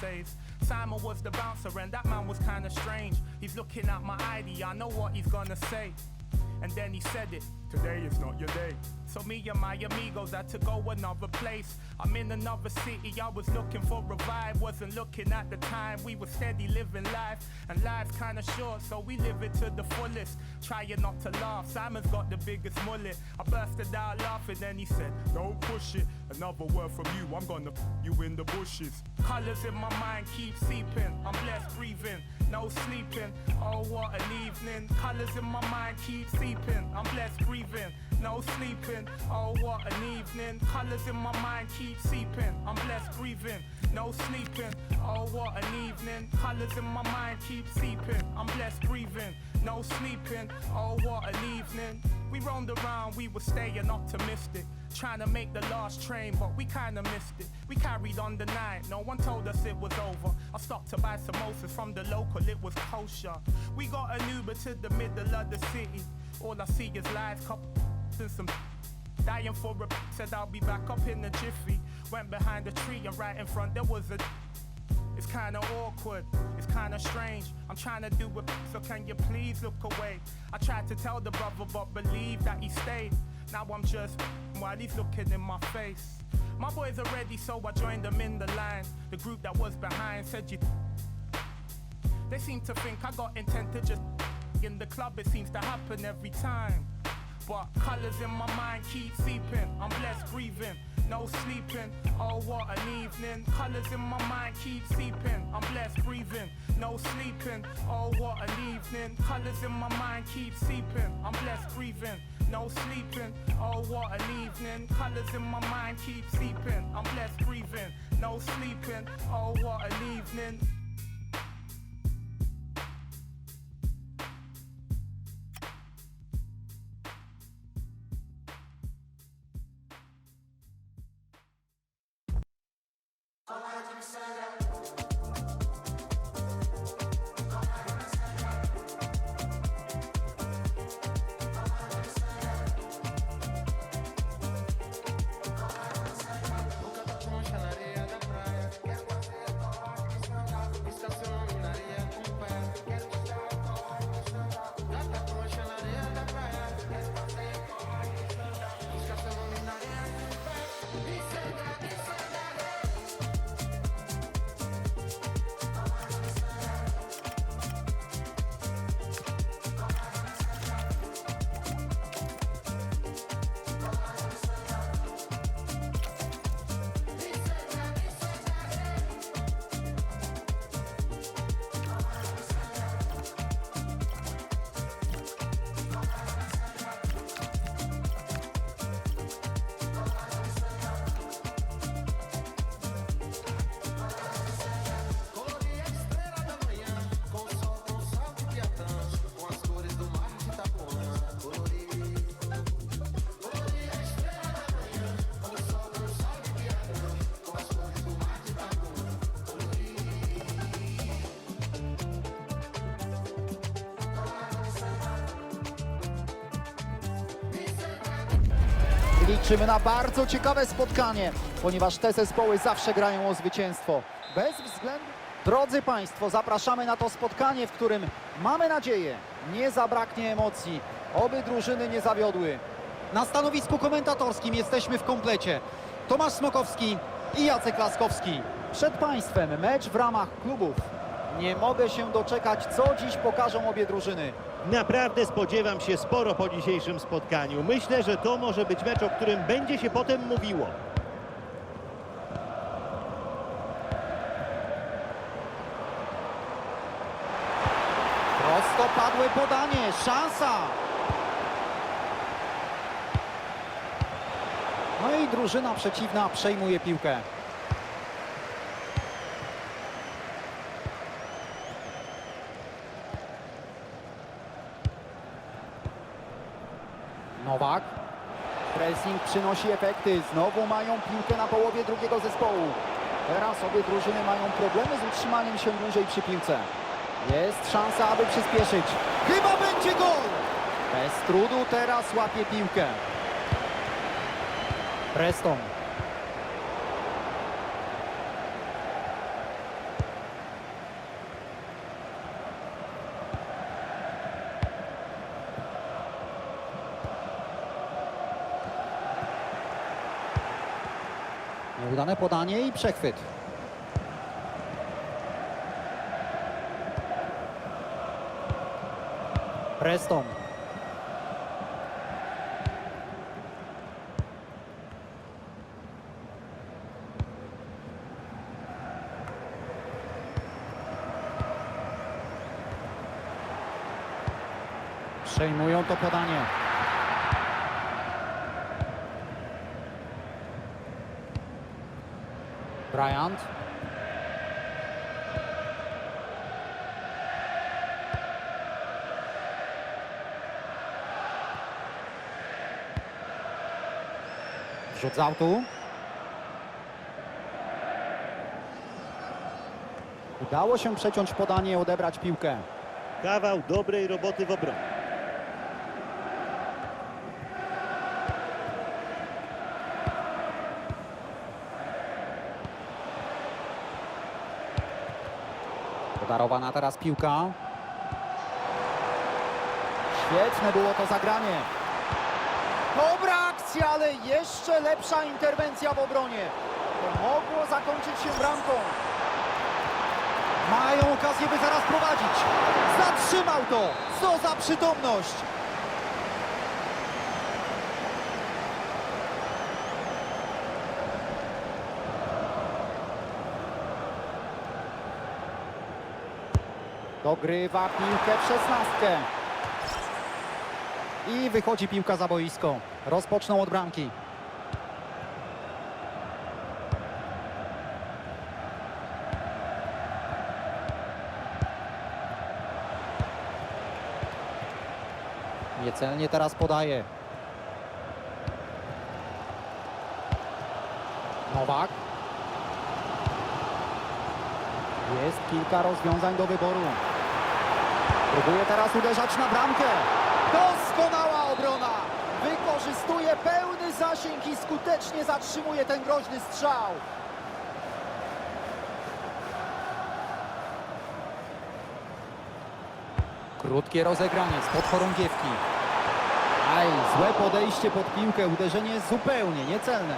says Simon was the bouncer and that man was kinda strange. He's looking at my ID, I know what he's gonna say. And then he said it, today is not your day. So me and my amigos had to go another place. I'm in another city, I was looking for a vibe, wasn't looking at the time. We were steady living life, and life's kinda short, so we live it to the fullest. Trying not to laugh, Simon's got the biggest mullet. I bursted out laughing, then he said, Don't push it. Another word from you, I'm gonna f you in the bushes. Colors in my mind keep seeping, I'm blessed breathing, no sleeping. Oh, what an evening. Colors in my mind keep seeping, I'm blessed breathing, no sleeping. Oh, what an evening. Colors in my mind keep seeping, I'm blessed breathing, no sleeping. Oh, what an evening. Colors in my mind keep seeping, I'm blessed breathing, no sleeping. Oh, what an evening. We roamed around, we were staying optimistic. Trying to make the last train, but we kinda missed it. We carried on the night, no one told us it was over. I stopped to buy samosas from the local, it was kosher. We got an Uber to the middle of the city. All I see is lies, couple and some dying for a said I'll be back up in the jiffy. Went behind a tree and right in front there was a it's kinda awkward, it's kinda strange. I'm trying to do it, so can you please look away? I tried to tell the brother, but believe that he stayed. Now I'm just while he's looking in my face. My boys are ready, so I joined them in the line. The group that was behind said you. They seem to think I got intent to just in the club. It seems to happen every time. But colors in my mind keep seeping. I'm blessed oh, breathing, no sleeping. Oh, what an evening. Colors in my mind keep seeping. I'm blessed breathing, no sleeping. Oh, what an evening. Colors in my mind keep seeping. I'm blessed breathing, no sleeping. Oh, what an evening. Colors in my mind keep seeping. I'm blessed breathing, no sleeping. Oh, what an evening. Liczymy na bardzo ciekawe spotkanie, ponieważ te zespoły zawsze grają o zwycięstwo. Bez względu. Drodzy Państwo, zapraszamy na to spotkanie, w którym mamy nadzieję, nie zabraknie emocji. Oby drużyny nie zawiodły. Na stanowisku komentatorskim jesteśmy w komplecie. Tomasz Smokowski i Jacek Laskowski. Przed Państwem mecz w ramach klubów. Nie mogę się doczekać, co dziś pokażą obie drużyny. Naprawdę spodziewam się sporo po dzisiejszym spotkaniu. Myślę, że to może być mecz, o którym będzie się potem mówiło. Prostopadłe podanie, szansa! No i drużyna przeciwna przejmuje piłkę. Nowak. Pressing przynosi efekty. Znowu mają piłkę na połowie drugiego zespołu. Teraz obie drużyny mają problemy z utrzymaniem się dłużej przy piłce. Jest szansa, aby przyspieszyć. Chyba będzie gol! Bez trudu teraz łapie piłkę. Preston. Udane podanie i przechwyt. Preston. Przejmują to podanie. Bryant. Rzut z autu. Udało się przeciąć podanie i odebrać piłkę. Kawał dobrej roboty w obronie. Podarowana teraz piłka. Świetne było to zagranie. Dobra akcja, ale jeszcze lepsza interwencja w obronie. To mogło zakończyć się bramką. Mają okazję, by zaraz prowadzić. Zatrzymał to. Co za przytomność. Dogrywa piłkę w szesnastkę. I wychodzi piłka za boisko. Rozpoczną od bramki. Niecelnie teraz podaje. Nowak. Jest kilka rozwiązań do wyboru. Próbuje teraz uderzać na bramkę. Doskonała obrona. Wykorzystuje pełny zasięg i skutecznie zatrzymuje ten groźny strzał. Krótkie rozegranie spod chorągiewki. Aj, złe podejście pod piłkę, uderzenie zupełnie niecelne.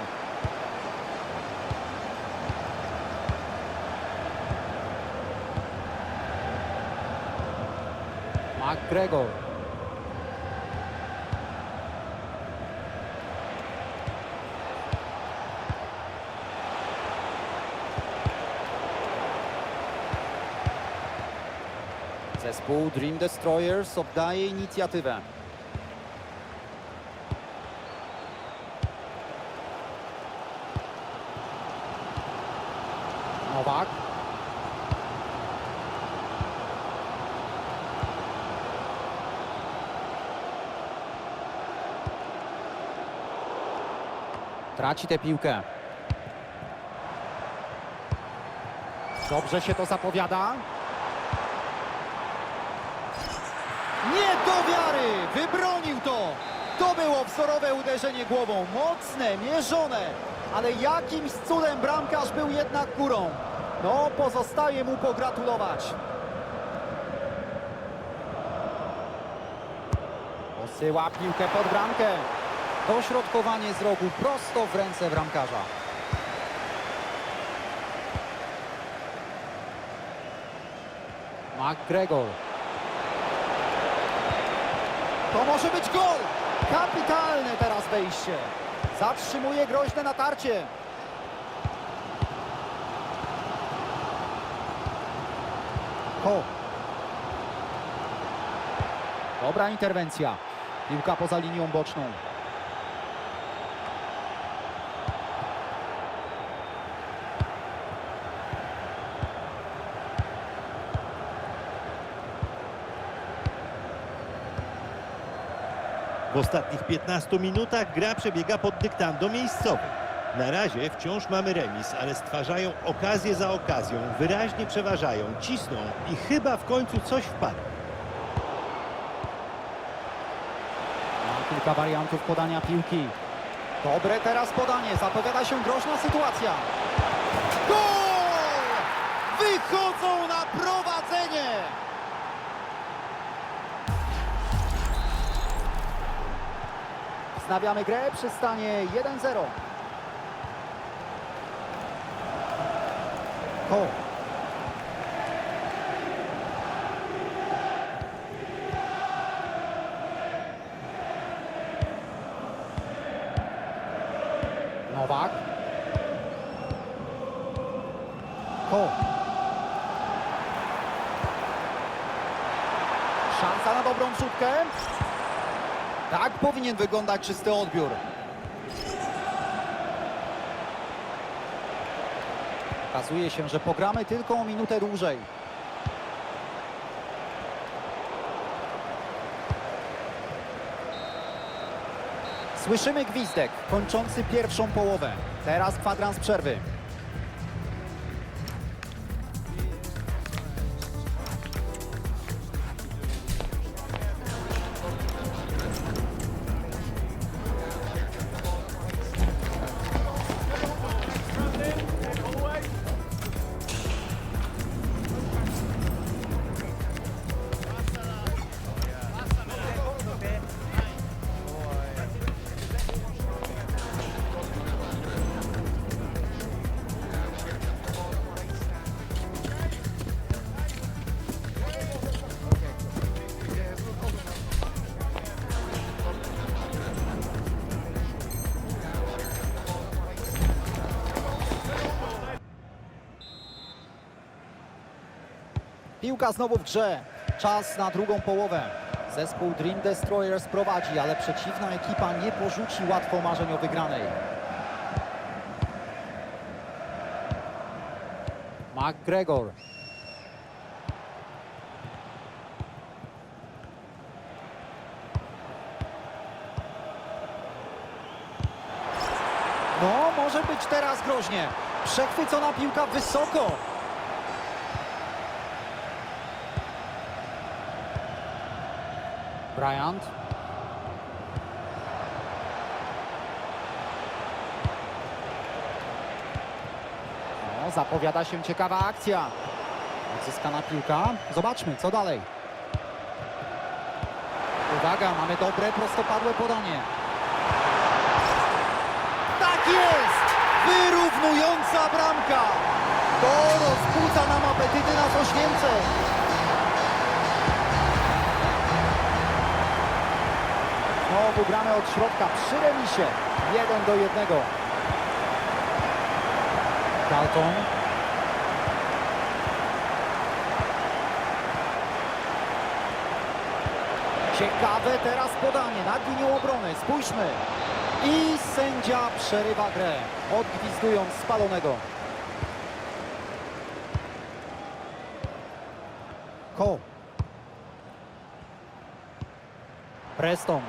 McGregor. Zespół Dream Destroyers oddaje inicjatywę. Nowak. Traci tę piłkę. Dobrze się to zapowiada. Nie do wiary! Wybronił to! To było wzorowe uderzenie głową. Mocne, mierzone. Ale jakimś cudem bramkarz był jednak górą. No, pozostaje mu pogratulować. Posyła piłkę pod bramkę. Dośrodkowanie z rogu prosto w ręce bramkarza. McGregor. To może być gol! Kapitalne teraz wejście. Zatrzymuje groźne natarcie. Ko. Dobra interwencja. Piłka poza linią boczną. W ostatnich 15 minutach gra przebiega pod dyktando miejscowy. Na razie wciąż mamy remis, ale stwarzają okazję za okazją, wyraźnie przeważają, cisną i chyba w końcu coś. Ma kilka wariantów podania piłki. Dobre teraz podanie. Zapowiada się groźna sytuacja. Gol! Wychodzą na Wznawiamy grę przy stanie 1-0. Powinien wyglądać czysty odbiór. Okazuje się, że pogramy tylko o minutę dłużej. Słyszymy gwizdek kończący pierwszą połowę. Teraz kwadrans przerwy. Piłka znowu w grze. Czas na drugą połowę. Zespół Dream Destroyers prowadzi, ale przeciwna ekipa nie porzuci łatwo marzeń o wygranej. McGregor. No, może być teraz groźnie. Przechwycona piłka wysoko. Bryant. No, zapowiada się ciekawa akcja. Odzyskana piłka. Zobaczmy, co dalej. Uwaga, mamy dobre, prostopadłe podanie. Tak jest! Wyrównująca bramka! To rozbudza nam apetyty na coś więcej. Gramy od środka przy remisie. 1 do 1. Dalton. Ciekawe teraz podanie nad linią obrony. Spójrzmy. I sędzia przerywa grę, odgwizdując spalonego. Cole. Preston.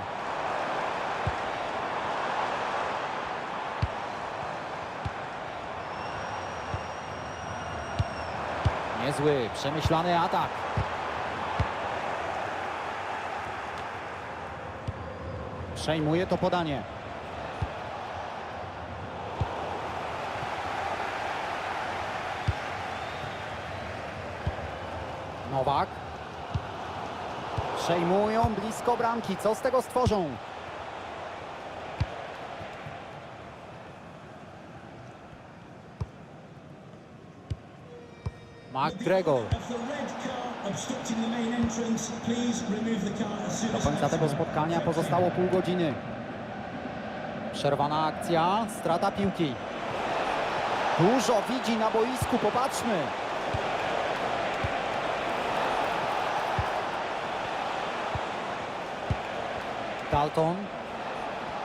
Niezły, przemyślany atak. Przejmuje to podanie. Nowak. Przejmują blisko bramki. Co z tego stworzą? Soon Do końca tego spotkania pozostało pół godziny. Przerwana akcja, strata piłki. Dużo widzi na boisku, popatrzmy. Dalton.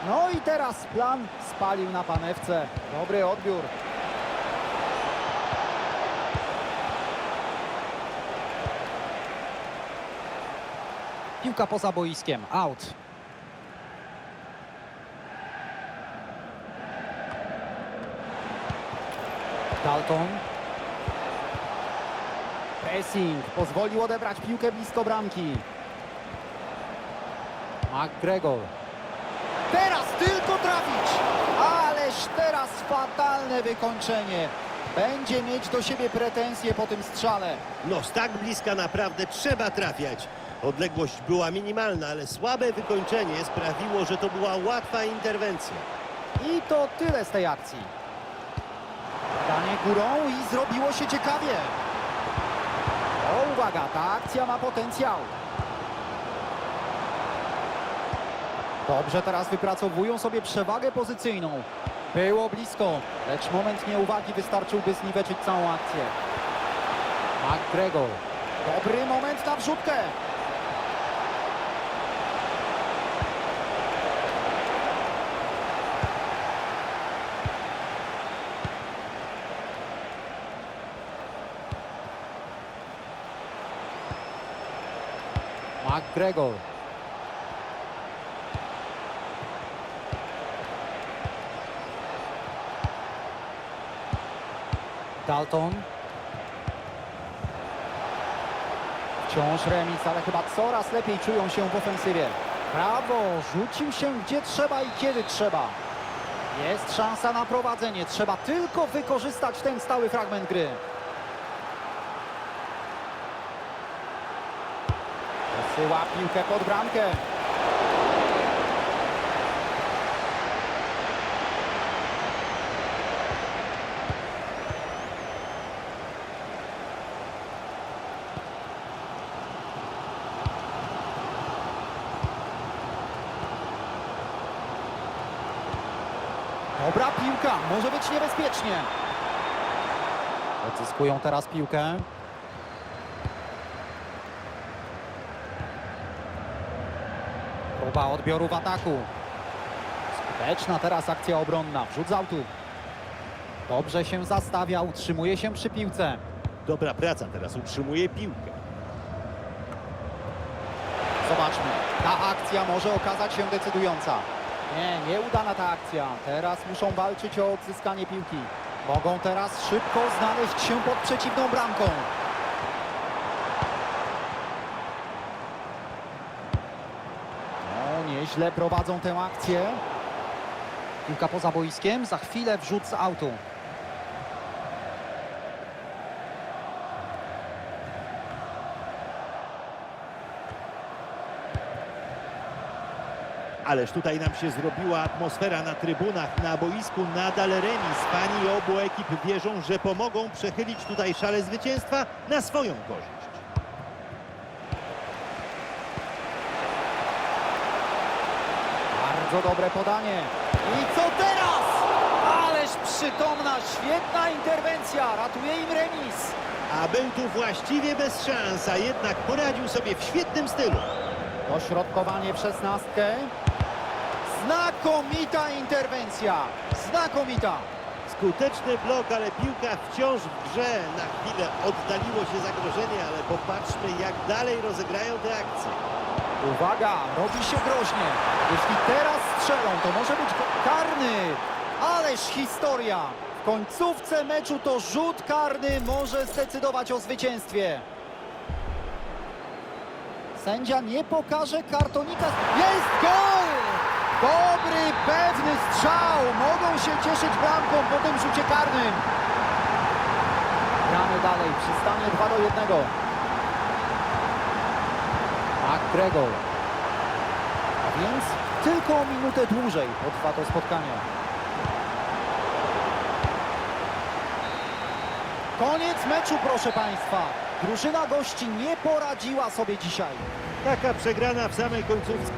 No i teraz plan spalił na panewce. Dobry odbiór. Piłka poza boiskiem, out. Dalton. Pressing pozwolił odebrać piłkę blisko bramki. McGregor. Teraz tylko trafić! Ależ teraz fatalne wykończenie. Będzie mieć do siebie pretensje po tym strzale. No z tak bliska naprawdę trzeba trafiać. Odległość była minimalna, ale słabe wykończenie sprawiło, że to była łatwa interwencja. I to tyle z tej akcji. Danie górą i zrobiło się ciekawie. O, uwaga, ta akcja ma potencjał. Dobrze teraz wypracowują sobie przewagę pozycyjną. Było blisko, lecz moment nieuwagi wystarczyłby zniweczyć całą akcję. McGregor. Dobry moment na wrzutkę. McGregor. Dalton. Wciąż remis, ale chyba coraz lepiej czują się w ofensywie. Brawo, rzucił się gdzie trzeba i kiedy trzeba. Jest szansa na prowadzenie, trzeba tylko wykorzystać ten stały fragment gry. Posyła piłkę pod bramkę. Dobra piłka, może być niebezpiecznie. Odzyskują teraz piłkę. Próba odbioru w ataku. Skuteczna teraz akcja obronna. Wrzut z autu. Dobrze się zastawia, utrzymuje się przy piłce. Dobra praca teraz, utrzymuje piłkę. Zobaczmy, ta akcja może okazać się decydująca. Nie, nieudana ta akcja. Teraz muszą walczyć o odzyskanie piłki. Mogą teraz szybko znaleźć się pod przeciwną bramką. Nieźle prowadzą tę akcję. Piłka poza boiskiem, za chwilę wrzut z autu. Ależ tutaj nam się zrobiła atmosfera na trybunach, na boisku nadal remis. Fani obu ekip wierzą, że pomogą przechylić tutaj szale zwycięstwa na swoją korzyść. Bardzo dobre podanie. I co teraz? Ależ przytomna, świetna interwencja. Ratuje im remis. A był tu właściwie bez szans, a jednak poradził sobie w świetnym stylu. Dośrodkowanie w szesnastkę. Znakomita interwencja. Znakomita. Skuteczny blok, ale piłka wciąż w grze. Na chwilę oddaliło się zagrożenie, ale popatrzmy jak dalej rozegrają te akcje. Uwaga, robi się groźnie. Jeśli teraz strzelą, to może być karny. Ależ historia. W końcówce meczu to rzut karny może zdecydować o zwycięstwie. Sędzia nie pokaże kartonika. Jest gol! Dobry, pewny strzał. Mogą się cieszyć bramką po tym rzucie karnym. Gramy dalej przy stanie 2 do 1. McGregor. A więc tylko o minutę dłużej potrwa to spotkanie. Koniec meczu, proszę Państwa. Drużyna gości nie poradziła sobie dzisiaj. Taka przegrana w samej końcówce.